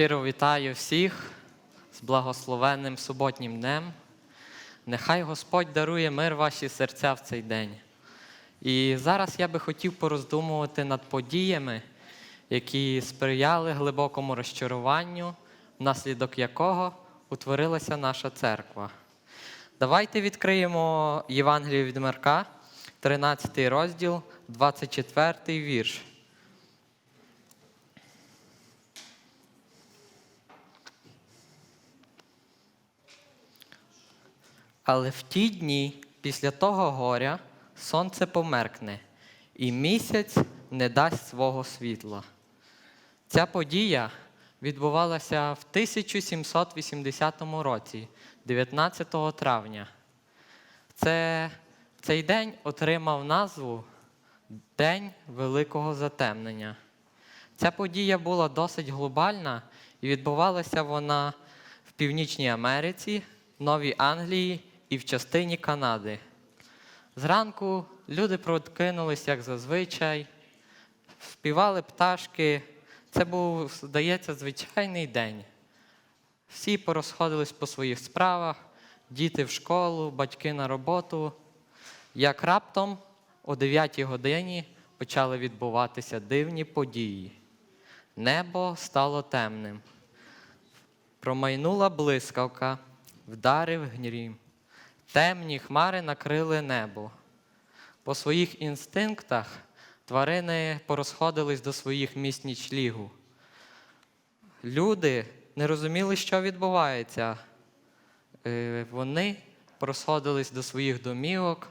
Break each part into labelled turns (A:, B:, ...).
A: Щиро вітаю всіх з благословенним суботнім днем. Нехай Господь дарує мир ваші серця в цей день. І зараз я би хотів пороздумувати над подіями, які сприяли глибокому розчаруванню, внаслідок якого утворилася наша церква. Давайте відкриємо Євангелію від Марка, 13 розділ, 24 вірш. Але в ті дні після того горя сонце померкне, і місяць не дасть свого світла. Ця подія відбувалася в 1780 році, 19 травня. Це, цей день отримав назву День Великого Затемнення. Ця подія була досить глобальна і відбувалася вона в Північній Америці, Новій Англії і в частині Канади. Зранку люди прокинулись, як зазвичай, співали пташки. Це був, здається, звичайний день. Всі порозходились по своїх справах, діти в школу, батьки на роботу. Як раптом о 9 годині почали відбуватися дивні події. Небо стало темним. Промайнула блискавка, вдарив грім. Темні хмари накрили небо. По своїх інстинктах тварини порозходились до своїх місць нічлігу. Люди не розуміли, що відбувається. Е, Вони порозходились до своїх домівок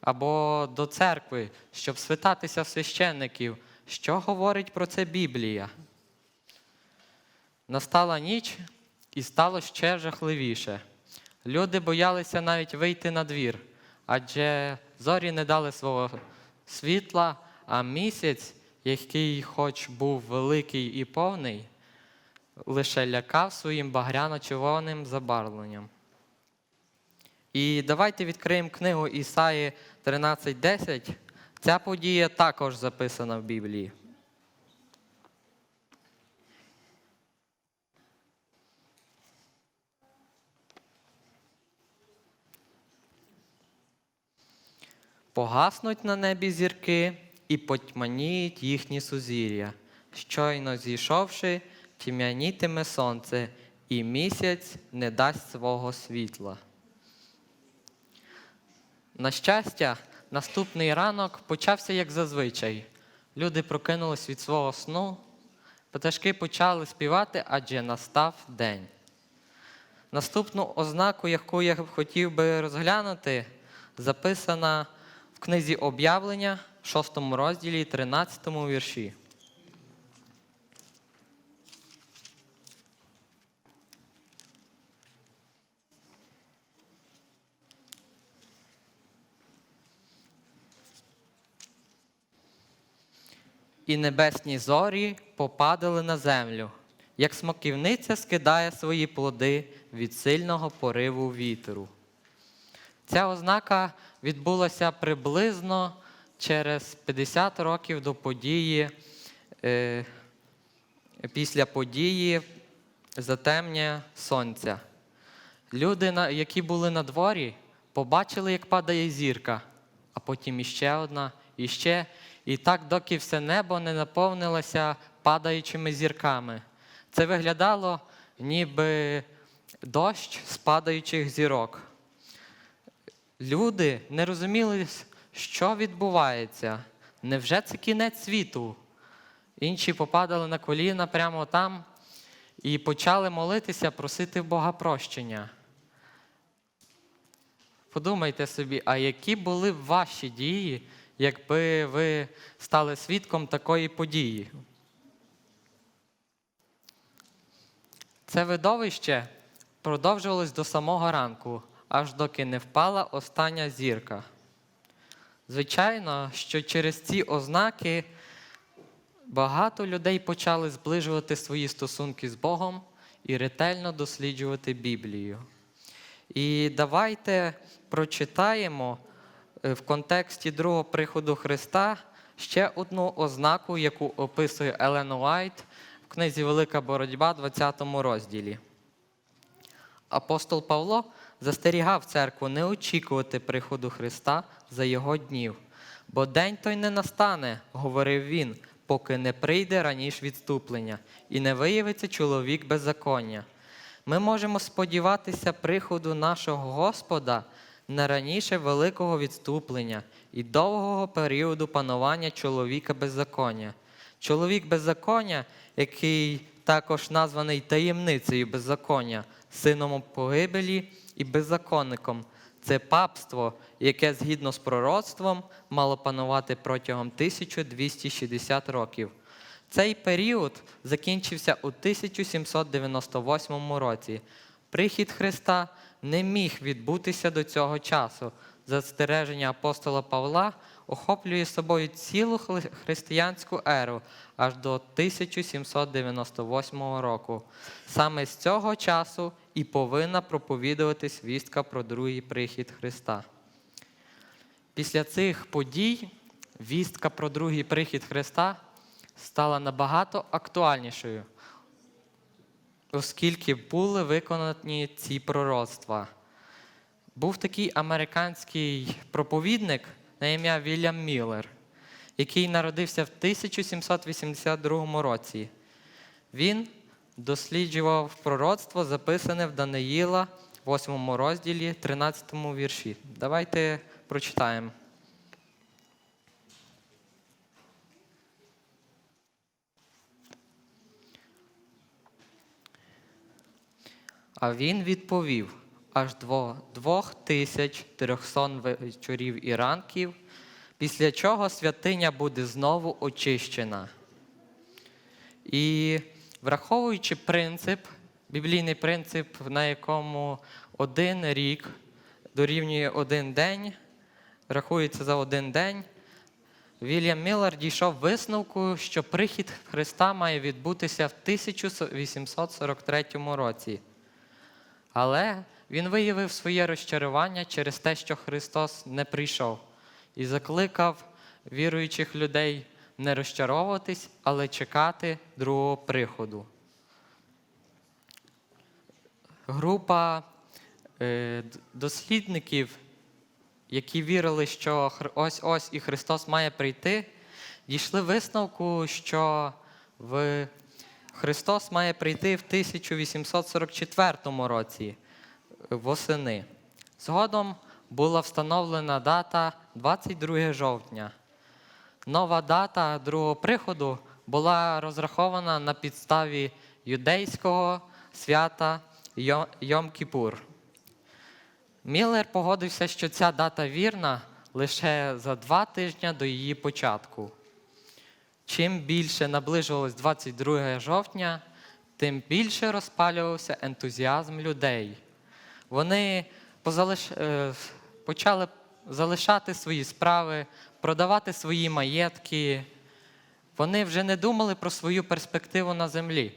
A: або до церкви, щоб святатися в священників. Що говорить про це Біблія? Настала ніч і стало ще жахливіше. Люди боялися навіть вийти на двір, адже зорі не дали свого світла, а місяць, який, хоч був великий і повний, лише лякав своїм багряно-червоним забарвленням. І давайте відкриємо книгу Ісаї 13.10. Ця подія також записана в Біблії. Погаснуть на небі зірки і потьманіють їхні сузір'я. Щойно зійшовши, тьмянітиме сонце, і місяць не дасть свого світла. На щастя, наступний ранок почався як зазвичай. Люди прокинулись від свого сну, пташки почали співати, адже настав день. Наступну ознаку, яку я хотів би розглянути, записана в книзі об'явлення, 6 розділі, 13 вірші. І небесні зорі попадали на землю, як смоківниця скидає свої плоди від сильного пориву вітру. Ця ознака відбулася приблизно через 50 років до події, е, після події затемнення сонця. Люди, які були на дворі, побачили, як падає зірка, а потім іще одна, іще. І так, доки все небо не наповнилося падаючими зірками. Це виглядало ніби дощ з падаючих зірок. Люди не розуміли, що відбувається. Невже це кінець світу? Інші попадали на коліна прямо там і почали молитися, просити Бога прощення. Подумайте собі, а які були б ваші дії, якби ви стали свідком такої події? Це видовище продовжувалось до самого ранку, аж доки не впала остання зірка. Звичайно, що через ці ознаки багато людей почали зближувати свої стосунки з Богом і ретельно досліджувати Біблію. І давайте прочитаємо е, в контексті другого приходу Христа ще одну ознаку, яку описує Елен Уайт в книзі Велика боротьба, 20 розділі. Апостол Павло застерігав церкву не очікувати приходу Христа за його днів, бо день той не настане, говорив він, поки не прийде раніше відступлення і не виявиться чоловік беззаконня. Ми можемо сподіватися приходу нашого Господа не раніше великого відступлення і довгого періоду панування чоловіка беззаконня. Чоловік беззаконня, який також названий таємницею беззаконня, сином погибелі і беззаконником. Це папство, яке згідно з пророцтвом мало панувати протягом 1260 років. Цей період закінчився у 1798 році. Прихід Христа не міг відбутися до цього часу. Застереження апостола Павла охоплює собою цілу християнську еру аж до 1798 року. Саме з цього часу і повинна проповідуватись вістка про другий прихід Христа. Після цих подій вістка про другий прихід Христа стала набагато актуальнішою, оскільки були виконані ці пророцтва. Був такий американський проповідник на ім'я Вільям Міллер, який народився в 1782 році. Він досліджував пророцтво, записане в Даниїла, 8 розділі, 13 вірші. Давайте прочитаємо. А він відповів: аж тисяч трьохсон вечорів і ранків, після чого святиня буде знову очищена. І враховуючи принцип, біблійний принцип, на якому один рік дорівнює один день, рахується за один день, Вільям Міллер дійшов висновку, що прихід Христа має відбутися в 1843 році. Але він виявив своє розчарування через те, що Христос не прийшов, і закликав віруючих людей не розчаровуватись, але чекати другого приходу. Група е, дослідників, які вірили, що ось ось і Христос має прийти, дійшли висновку, що в Христос має прийти в 1844 році е, восени. Згодом була встановлена дата 22 жовтня. Нова дата другого приходу була розрахована на підставі юдейського свята Йо- Йом-Кіпур. Міллер погодився, що ця дата вірна лише за два тижні до її початку. Чим більше наближувалось 22 жовтня, тим більше розпалювався ентузіазм людей. Вони позалиш... е, почали залишати свої справи, продавати свої маєтки. Вони вже не думали про свою перспективу на землі,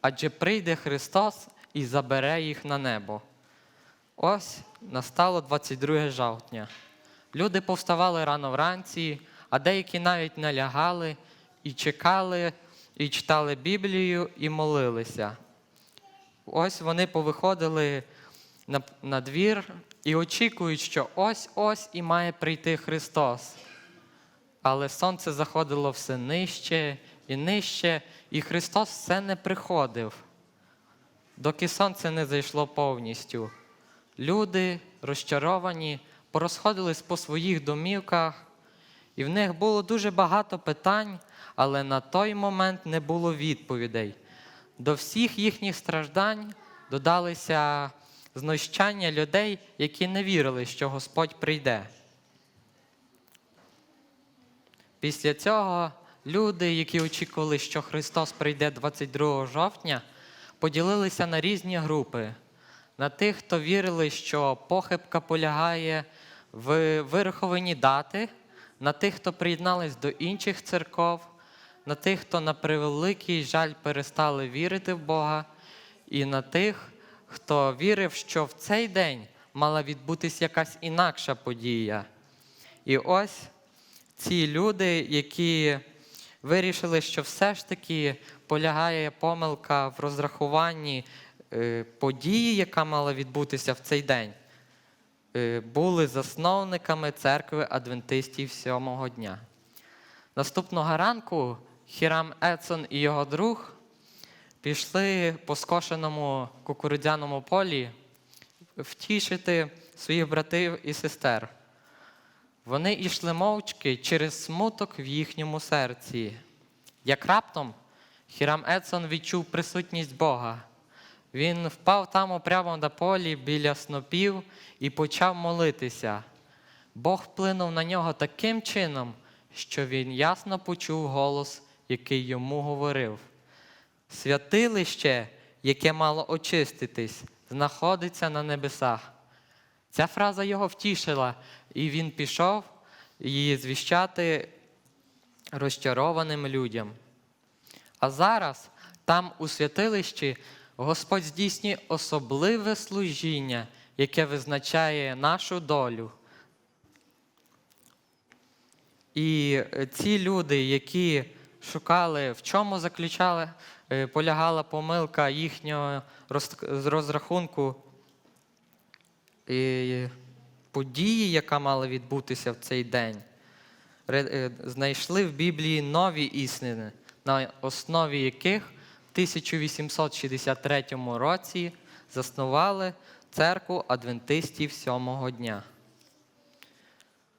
A: адже прийде Христос і забере їх на небо. Ось настало 22 жовтня. Люди повставали рано вранці, а деякі навіть налягали і чекали, і читали Біблію, і молилися. Ось вони повиходили на, на двір і очікують, що ось-ось і має прийти Христос. Але сонце заходило все нижче і нижче, і Христос все не приходив, доки сонце не зайшло повністю. Люди, розчаровані, порозходились по своїх домівках, і в них було дуже багато питань, але на той момент не було відповідей. До всіх їхніх страждань додалися знущання людей, які не вірили, що Господь прийде. Після цього люди, які очікували, що Христос прийде 22 жовтня, поділилися на різні групи. На тих, хто вірили, що похибка полягає в вирахованні дати, на тих, хто приєднались до інших церков, на тих, хто на превеликий жаль перестали вірити в Бога, і на тих, хто вірив, що в цей день мала відбутися якась інакша подія. І ось ці люди, які вирішили, що все ж таки полягає помилка в розрахуванні е, події, яка мала відбутися в цей день, е, були засновниками церкви адвентистів сьомого дня. Наступного ранку Хірам Ецон і його друг пішли по скошеному кукурудзяному полі втішити своїх братів і сестер. Вони йшли мовчки через смуток в їхньому серці. Як раптом Хірам Едсон відчув присутність Бога. Він впав там прямо на полі біля снопів і почав молитися. Бог вплинув на нього таким чином, що він ясно почув голос, який йому говорив. Святилище, яке мало очиститись, знаходиться на небесах. Ця фраза його втішила, і він пішов її звіщати розчарованим людям. А зараз, там, у святилищі, Господь здійснює особливе служіння, яке визначає нашу долю. І ці люди, які шукали, в чому заключала, е, полягала помилка їхнього розрахунку події, яка мала відбутися в цей день, е, знайшли в Біблії нові істини, на основі яких в 1863 році заснували церкву адвентистів сьомого дня.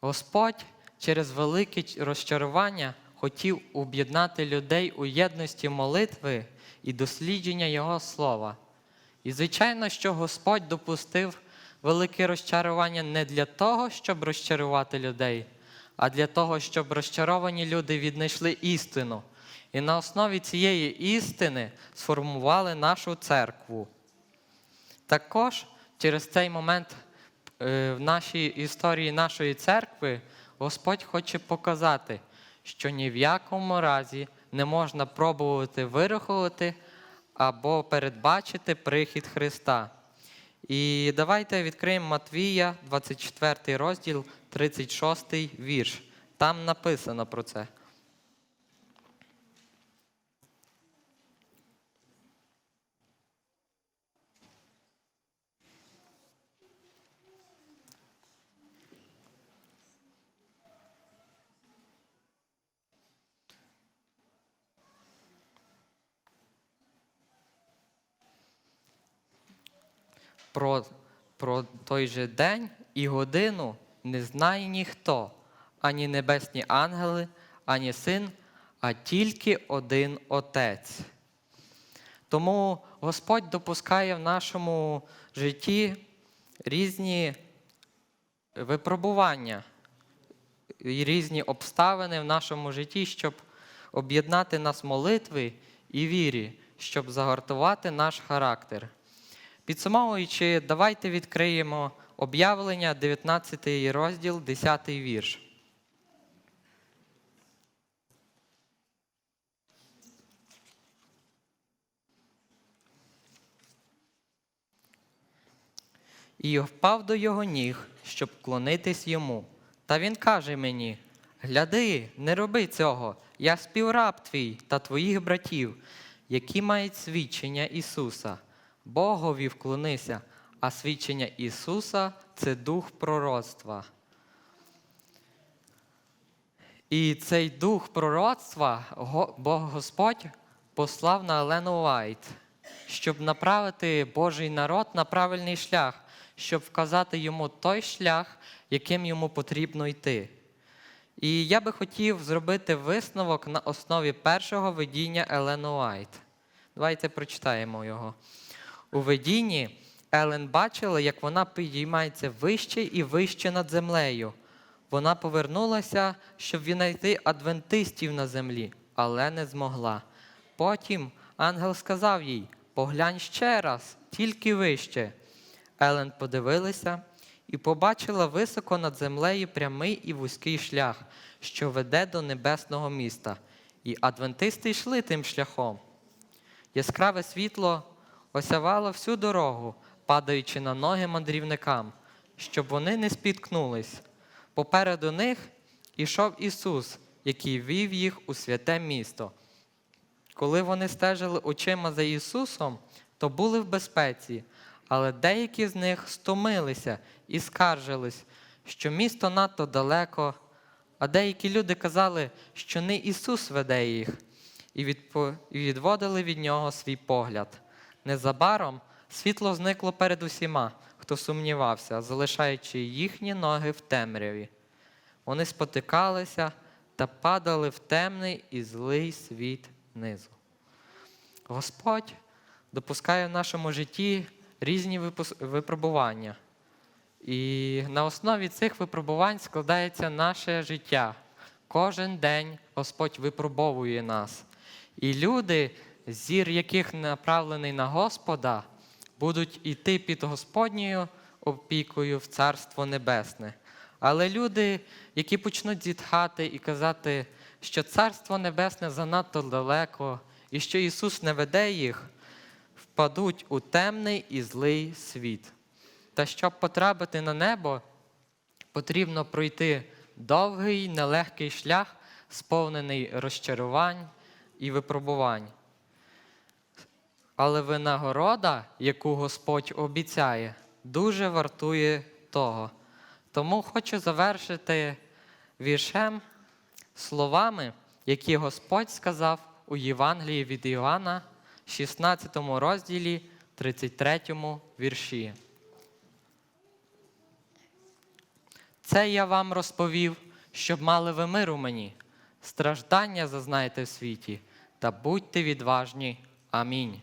A: Господь через велике розчарування хотів об'єднати людей у єдності молитви і дослідження Його слова. І звичайно, що Господь допустив велике розчарування не для того, щоб розчарувати людей, а для того, щоб розчаровані люди віднайшли істину. І на основі цієї істини сформували нашу церкву. Також через цей момент е, в нашій історії нашої церкви Господь хоче показати, що ні в якому разі не можна пробувати вирахувати або передбачити прихід Христа. І давайте відкриємо Матвія, 24 розділ, 36 вірш. Там написано про це. Про, про той же день і годину не знає ніхто, ані небесні ангели, ані син, а тільки один Отець. Тому Господь допускає в нашому житті різні випробування і різні обставини в нашому житті, щоб об'єднати нас молитви і вірі, щоб загартувати наш характер. Підсумовуючи, давайте відкриємо об'явлення, 19 розділ, 10 вірш. І впав до його ніг, щоб вклонитись йому. Та він каже мені: Гляди, не роби цього, я співраб твій та твоїх братів, які мають свідчення Ісуса. Богові вклонися, а свідчення Ісуса це дух пророцтва. І цей дух пророцтва Бог Господь послав на Елену Вайт, щоб направити Божий народ на правильний шлях, щоб вказати йому той шлях, яким йому потрібно йти. І я би хотів зробити висновок на основі першого видіння Елену Вайт. Давайте прочитаємо його. У видінні Елен бачила, як вона підіймається вище і вище над землею. Вона повернулася, щоб віднайти адвентистів на землі, але не змогла. Потім ангел сказав їй: поглянь ще раз, тільки вище. Елен подивилася і побачила високо над землею прямий і вузький шлях, що веде до небесного міста. І адвентисти йшли тим шляхом. Яскраве світло осявало всю дорогу, падаючи на ноги мандрівникам, щоб вони не спіткнулись. Попереду них ішов Ісус, який вів їх у святе місто. Коли вони стежили очима за Ісусом, то були в безпеці, але деякі з них стомилися і скаржились, що місто надто далеко, а деякі люди казали, що не Ісус веде їх, і відводили від нього свій погляд. Незабаром світло зникло перед усіма, хто сумнівався, залишаючи їхні ноги в темряві. Вони спотикалися та падали в темний і злий світ низу. Господь допускає в нашому житті різні випробування. І на основі цих випробувань складається наше життя. Кожен день Господь випробовує нас. І люди, зір яких направлений на Господа, будуть іти під Господньою опікою в Царство Небесне. Але люди, які почнуть зітхати і казати, що Царство Небесне занадто далеко, і що Ісус не веде їх, впадуть у темний і злий світ. Та щоб потрапити на небо, потрібно пройти довгий, нелегкий шлях, сповнений розчарувань і випробувань. Але винагорода, яку Господь обіцяє, дуже вартує того. Тому хочу завершити віршем словами, які Господь сказав у Євангелії від Іоанна, 16 розділі, 33 вірші. Це я вам розповів, щоб мали ви мир у мені. Страждання зазнаєте в світі, та будьте відважні. Амінь.